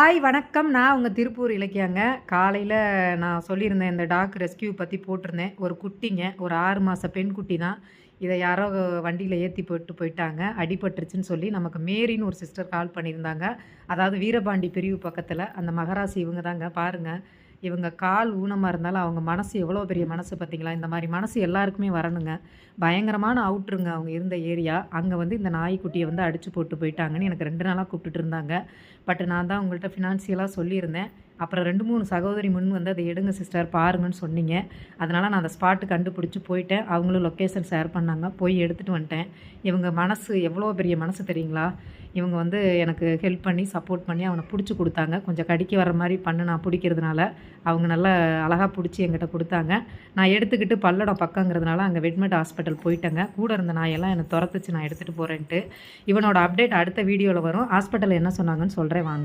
Hi வணக்கம். நான் உங்கள் திருப்பூர் இலக்கியாங்க. காலையில் நான் சொல்லியிருந்தேன் இந்த டாக் ரெஸ்கியூ பற்றி போட்டிருந்தேன். ஒரு குட்டிங்க ஒரு ஆறு மாத பெண் குட்டி தான். இதை யாரோ வண்டியில் ஏற்றி போட்டு போயிட்டாங்க. அடிபட்டுருச்சுன்னு சொல்லி நமக்கு மேரின்னு ஒரு சிஸ்டர் கால் பண்ணியிருந்தாங்க. அதாவது வீரபாண்டி பிரிவு பக்கத்தில் அந்த மகராசி இவங்க தாங்க. பாருங்கள் இவங்க கால் ஊனமாக இருந்தாலும் அவங்க மனசு எவ்வளோ பெரிய மனசு பார்த்தீங்களா? இந்த மாதிரி மனசு எல்லாருக்குமே வரணுங்க. பயங்கரமான அவுட்ருங்க அவங்க இருந்த ஏரியா. அங்கே வந்து இந்த நாய்க்குட்டியை வந்து அடித்து போட்டு போயிட்டாங்கன்னு எனக்கு ரெண்டு நாளாக கூப்பிட்டுட்டு இருந்தாங்க. பட் நான் தான் உங்கள்கிட்ட ஃபினான்ஷியலாக சொல்லியிருந்தேன். அப்புறம் ரெண்டு மூணு சகோதரி முன் வந்து அதை எடுங்க சிஸ்டர் பாருங்கன்னு சொன்னீங்க. அதனால் நான் அந்த ஸ்பாட்டு கண்டுபிடிச்சி போயிட்டேன். அவங்களும் லொக்கேஷன் ஷேர் பண்ணாங்க. போய் எடுத்துகிட்டு வந்துட்டேன். இவங்க மனசு எவ்வளோ பெரிய மனசு தெரியுங்களா? இவங்க வந்து எனக்கு ஹெல்ப் பண்ணி சப்போர்ட் பண்ணி அவனை பிடிச்சி கொடுத்தாங்க. கொஞ்சம் கடிக்க வர மாதிரி பண்ணு நான் பிடிக்கிறதுனால அவங்க நல்லா அழகாக பிடிச்சி என்கிட்ட கொடுத்தாங்க. நான் எடுத்துக்கிட்டு பல்லடம் பக்கங்கிறதுனால அங்கே வெட்மெட் ஹாஸ்பிட்டல் போயிட்டேங்க. கூட இருந்த நாயெல்லாம் என்னை துரத்துச்சு. நான் எடுத்துகிட்டு போகிறேன்ட்டு இவனோட அப்டேட் அடுத்த வீடியோவில் வரும். ஹாஸ்பிட்டலில் என்ன சொன்னாங்கன்னு சொல்கிறேன் வாங்க.